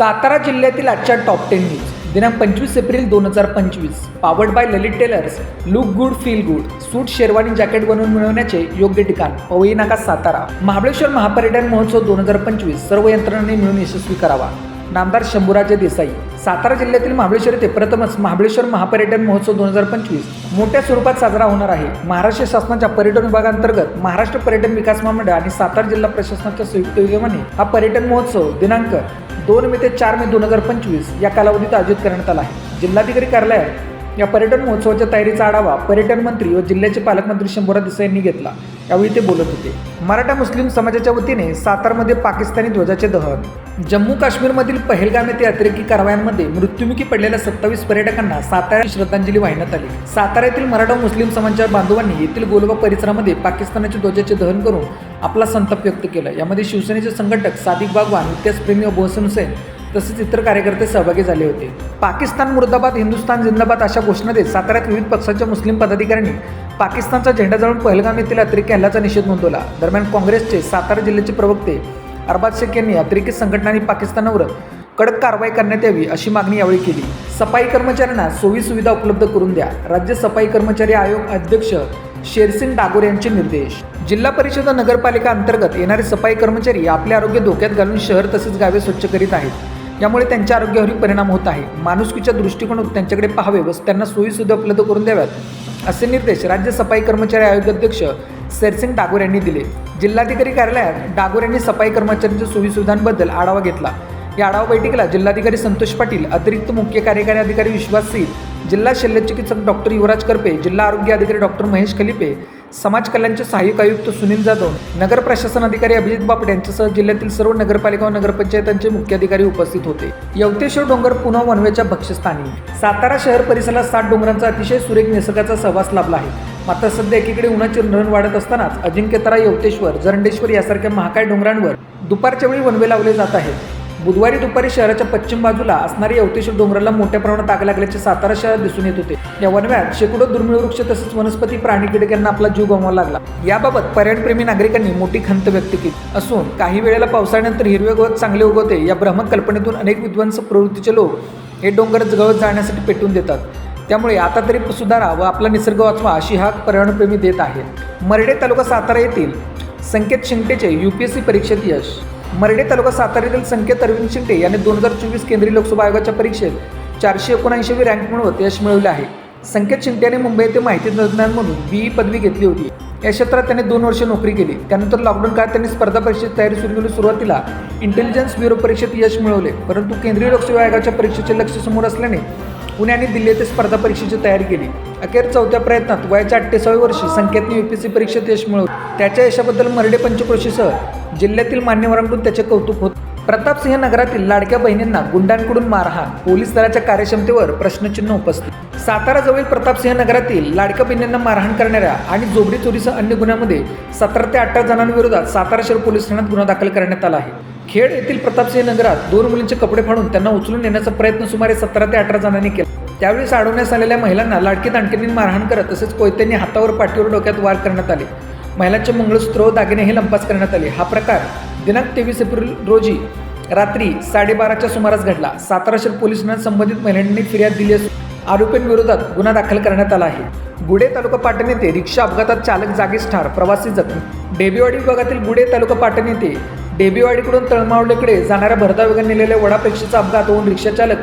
सातारा जिल्ह्यातील आजच्या top ten news दिनांक पंचवीस एप्रिल दोन हजार पंचवीस. Powered by Lalit tailors look good feel good suit sherwani jacket बनवून मिळवण्याचे योग्य ठिकाण पवई नाका सातारा. महाबळेश्वर महापर्यटन महोत्सव दोन हजार पंचवीस. सर्व यंत्रणांनी मिळून यशस्वी करावा. नामदार शंभूराजे देसाई. सातारा जिल्ह्यातील महाबळेश्वर येथे प्रथमच महाबळेश्वर महापर्यटन महोत्सव दोन हजार पंचवीस मोठ्या स्वरूपात साजरा होणार आहे. महाराष्ट्र शासनाच्या पर्यटन विभागांतर्गत महाराष्ट्र पर्यटन विकास महामंडळ आणि सातारा जिल्हा प्रशासनाच्या संयुक्त विद्यमाने हा पर्यटन महोत्सव दिनांक दोन मे ते चार मे दोन हजार पंचवीस या कालावधीत आयोजित करण्यात आला आहे. जिल्हाधिकारी कार्यालयात या पर्यटन महोत्सवाच्या तयारीचा आढावा पर्यटन मंत्री व जिल्ह्याचे पालकमंत्री शंभूराज देसाई यांनी घेतला. यावेळी ते बोलत होते. मराठा मुस्लिम समाजाच्या वतीने सातारमध्ये पाकिस्तानी ध्वजाचे दहन. जम्मू काश्मीरमधील पहलगाम येथे अतिरेकी कारवायांमध्ये मृत्युमुखी पडलेल्या सत्तावीस पर्यटकांना सातारा श्रद्धांजली वाहण्यात आली. सातारा येथील मराठा मुस्लिम समाजाच्या बांधवांनी येथील गोलबा परिसरामध्ये पाकिस्तानाच्या ध्वजाचे दहन करून आपला संताप व्यक्त केला. यामध्ये शिवसेनेचे संघटक सादिक बागवान इतिहासप्रेमी व बोहसन हुसेन तसेच इतर कार्यकर्ते सहभागी झाले होते. पाकिस्तान मुर्दाबाद हिंदुस्थान जिंदाबाद अशा घोषणा देत साताऱ्यात विविध पक्षांच्या मुस्लिम पदाधिकाऱ्यांनी पाकिस्तानचा झेंडा जाळून पहलगाम येथील अतिरेकी हल्ल्याचा निषेध नोंदवला. दरम्यान काँग्रेसचे सातारा जिल्ह्याचे प्रवक्ते अरबाज शेख यांनी अतिरेकी संघटनांनी पाकिस्तानावर कडक कारवाई करण्यात यावी अशी मागणी यावेळी केली. सफाई कर्मचाऱ्यांना सोयी सुविधा उपलब्ध करून द्या. राज्य सफाई कर्मचारी आयोग अध्यक्ष शेरसिंग डागोर यांचे निर्देश. जिल्हा परिषद व नगरपालिका अंतर्गत येणारे सफाई कर्मचारी आपले आरोग्य धोक्यात घालून शहर तसेच गावे स्वच्छ करीत आहेत. यामुळे त्यांच्या आरोग्यावरही परिणाम होत आहे. माणुसकीच्या दृष्टिकोनातून त्यांच्याकडे पाहावे व त्यांना सोयीसुद्धा उपलब्ध करून द्याव्यात. असे निर्देश राज्य सफाई कर्मचारी आयोग अध्यक्ष डागोर यांनी दिले. जिल्हाधिकारी कार्यालयात डागोर यांनी सफाई कर्मचाऱ्यांच्या सोयीसुविधांबद्दल आढावा घेतला. या आढावा बैठकीला जिल्हाधिकारी संतोष पाटील अतिरिक्त मुख्य कार्यकारी अधिकारी विश्वास सिंग जिल्हा शल्यचिकित्सक डॉक्टर युवराज करपे जिल्हा आरोग्य अधिकारी डॉक्टर महेश खलिपे समाज कल्याणचे सहाय्यक आयुक्त सुनील जाधव नगर प्रशासन अधिकारी अभिजित बापट यांच्यासह जिल्ह्यातील सर्व नगरपालिका व नगरपंचायतांचे मुख्य अधिकारी उपस्थित होते. यवतेश्वर डोंगर पुन्हा वनवेच्या भक्ष्यस्थानी. सातारा शहर परिसरात सात डोंगरांचा अतिशय सुरेख निसर्गाचा सहवास लाभला आहे. मात्र सध्या एकीकडे उन्हाचे रण वाढत असतानाच अजिंक्यतारा यवतेश्वर जरंडेश्वर यासारख्या महाकाय डोंगरांवर दुपारच्या वेळी वनवे लावले जात आहेत. बुधवारी दुपारी शहराच्या पश्चिम बाजूला असणाऱ्या यवतेश्वर डोंगराला मोठ्या प्रमाणात आग लागल्याचे सातारा शहरात दिसून येत होते. या वनव्यात शेकडो दुर्मिळ वृक्ष तसेच वनस्पती प्राणी कीटकांना आपला जीव गमवावा लागला. याबाबत पर्यटनप्रेमी नागरिकांनी मोठी खंत व्यक्त केली. असून काही वेळेला पावसाळ्यानंतर हिरवे गवत चांगले उगवते या भ्रमक कल्पनेतून अनेक विध्वंस प्रवृत्तीचे लोक हे डोंगर जगवत जाण्यासाठी पेटून देतात. त्यामुळे आता तरी सुधारा व आपला निसर्ग वाचवा अशी हाक पर्यावरणप्रेमी देत आहे मरडे तालुका सातारा येथील संकेत शिंगटेचे यू पी एस सी परीक्षेत यश. मरडे तालुका सातारा संकेत अरविंद शिंगटे यांनी दोन हजार चोवीस केंद्रीय लोकसभा आयोगाच्या परीक्षेत चारशे एकोणऐंशीवी रँक मिळवत यश मिळवले आहे. संकेत शिंगटे यांनी मुंबई येथे माहिती तंत्रज्ञान म्हणून बी पदवी घेतली होती. या क्षेत्रात त्यांनी दोन वर्ष नोकरी केली. त्यानंतर लॉकडाऊन काळात त्यांनी स्पर्धा परीक्षेची तयारी सुरू केली. सुरुवातीला इंटेलिजन्स ब्युरो परीक्षेत यश मिळवले परंतु केंद्रीय लोकसेवा आयोगाच्या परीक्षेचे लक्ष समोर असल्याने पुणे आणि दिल्ली येथे स्पर्धा परीक्षेची तयारी केली. अखेर चौथ्या प्रयत्नात वयाच्या अठ्ठेसाव्या वर्षी संकेतने सी परीक्षेत यश मिळवलं त्याच्या यशाबद्दल मरडे पंचक्रोशीसह जिल्ह्यातील मान्यवरांकडून त्याचे कौतुक होत. प्रतापसिंह नगरातील लाडक्या बहिणींना गुंडांकडून मारहाण पोलीस दलाच्या कार्यक्षमतेवर प्रश्नचिन्ह उपस्थित. साताराजवळील प्रतापसिंह नगरातील लाडक्या बहिणींना मारहाण करणाऱ्या आणि जोबडी चोरीसह अन्य गुन्ह्यामध्ये सतरा ते अठरा जणांविरोधात सातारा शहर पोलीस ठाण्यात गुन्हा दाखल करण्यात आला आहे. खेड येथील प्रतापसिंह नगरात दोन मुलींचे कपडे फाडून त्यांना उचलून नेण्याचा प्रयत्न सुमारे सतरा ते अठरा जणांनी केला. त्यावेळी अडवण्यास आलेल्या महिलांना लाडकी दांडकीने मारहाण करत तसेच कोयत्यांनी हातावर पाठीवर डोक्यात वार करण्यात आले. महिलांचे मंगळसूत्र व दागिनेही लंपास करण्यात आले. हा प्रकार दिनांक तेवीस एप्रिल रोजी रात्री साडेबाराच्या सुमारास घडला. सातारा शहर पोलिसांना संबंधित महिलांनी फिर्याद दिली असून आरोपींविरोधात गुन्हा दाखल करण्यात आला आहे. गुढे तालुका पाटण येथे रिक्षा अपघातात चालक जागीच ठार. प्रवासी जखमी. डेबीवाडी विभागातील गुढे तालुका पाटण येथे डेबीवाडीकडून तळमावलेकडे जाणाऱ्या भरधाव नेलेल्या वडापेक्षेचा अपघात होऊन रिक्षाचालक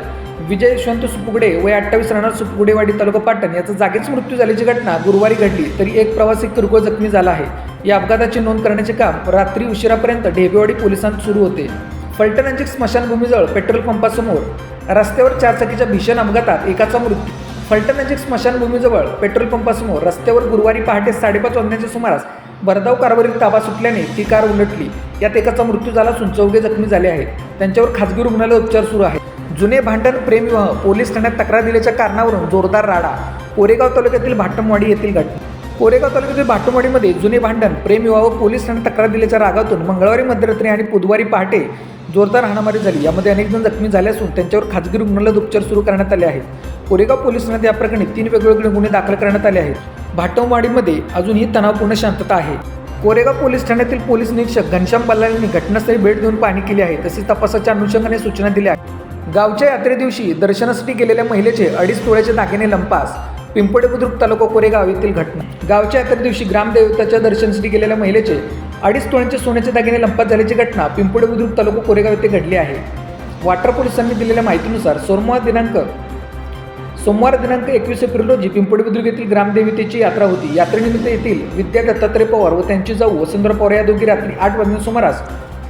विजय यशवंत सुपुगडे वय अठ्ठावीस राहणार सुपुगडेवाडी तालुका पाटण याचा जागीच मृत्यू झाल्याची घटना गुरुवारी घडली तरी एक प्रवासी किरकोळ जखमी झाला आहे. या अपघाताची नोंद करण्याचे काम रात्री उशिरापर्यंत ढेबेवाडी पोलिसांत सुरू होते. फलटनजिक स्मशानभूमीजवळ पेट्रोल पंपासमोर रस्त्यावर चारचाकीच्या भीषण अपघातात एकाचा मृत्यू. फलटनजिक स्मशानभूमीजवळ पेट्रोल पंपासमोर रस्त्यावर गुरुवारी पहाटे साडेपाच वाजण्याच्या सुमारास भरधाव कारवारीत ताबा सुटल्याने ती कार उलटली. यात एकाचा मृत्यू झाला असून चौघे जखमी झाले आहेत. त्यांच्यावर खासगी रुग्णालयात उपचार सुरू आहेत. जुने भांडण प्रेमविवाह पोलीस ठाण्यात तक्रार दिल्याच्या कारणावरून जोरदार राडा. कोरेगाव तालुक्यातील भाटमवाडी येथील घटना. कोरेगाव तालुक्यातील भाटोमाडीमध्ये जुने भांडण प्रेमविवाह व पोलीस ठाण्यात तक्रार दिल्याच्या रागातून मंगळवारी मध्यरात्री आणि बुधवारी पहाटे जोरदार हाणामारी झाली. यामध्ये अनेक जण जखमी झाले असून त्यांच्यावर खाजगी रुग्णालयात उपचार सुरू करण्यात आले आहेत. कोरेगाव पोलीस ठाण्यात या प्रकरणी तीन वेगवेगळे गुन्हे दाखल करण्यात आले आहेत. भाटोमाडीमध्ये अजूनही तणावपूर्ण शांतता आहे. कोरेगाव पोलीस ठाण्यातील पोलीस निरीक्षक घनश्याम बल्लाळांनी घटनास्थळी भेट देऊन पाहणी केली आहे. तसेच तपासाच्या अनुषंगाने सूचना दिल्या आहेत. गावच्या यात्रे दिवशी दर्शनासाठी गेलेल्या महिलेचे अडीच तोळ्याचे दागिने लंपास. पिंपळे बुद्रुक तालुका कोरेगाव येथील घटना. गावच्या यात्रे दिवशी ग्रामदेवताच्या दर्शनासाठी गेलेल्या महिलेचे अडीच तोळ्यांचे सोन्याचे दागिने लंपात झाल्याची घटना पिंपळे बुद्रुक तालुका कोरेगाव येथे घडली आहे. वाटर पोलिसांनी दिलेल्या माहितीनुसार सोमवार दिनांक सोमवार दिनांक एकवीस एप्रिल रोजी पिंपळी बुद्रुक येथील ग्रामदेवतेची यात्रा होती. यात्रेनिमित्त येथील विद्या दत्तात्रय पवार व त्यांची जाऊ वसुंधरा पवार या दोघी रात्री आठ वाजण्याच्या सुमारास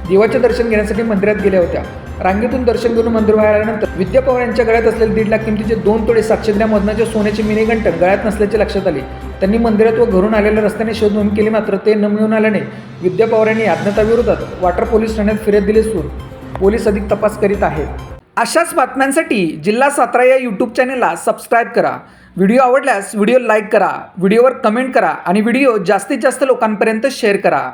देवाचे दर्शन घेण्यासाठी मंदिरात गेल्या होत्या. रांगेतून दर्शन घेऊन मंदिर बाहेर आल्यानंतर विद्या पवार यांच्या गळ्यात असलेले दीड लाख किमतीचे दोन तोडे सातशे ग्रॅम सोन्याचे मिनी गळ्यात नसल्याचे लक्षात आले. त्यांनी मंदिरात व घरून आलेल्या रस्त्याने शोध केली मात्र ते न मिळून आल्याने विद्या पवार यांनी अज्ञाताविरोधात वाटर पोलीस ठाण्यात फिर्याद दिली असून पोलीस अधिक तपास करीत आहेत. अशाच बातम्यांसाठी जिल्हा सातारा या यूट्यूब चॅनेलला सबस्क्राईब करा. व्हिडिओ आवडल्यास व्हिडिओ लाईक करा व्हिडिओवर कमेंट करा आणि व्हिडिओ जास्तीत जास्त लोकांपर्यंत शेअर करा.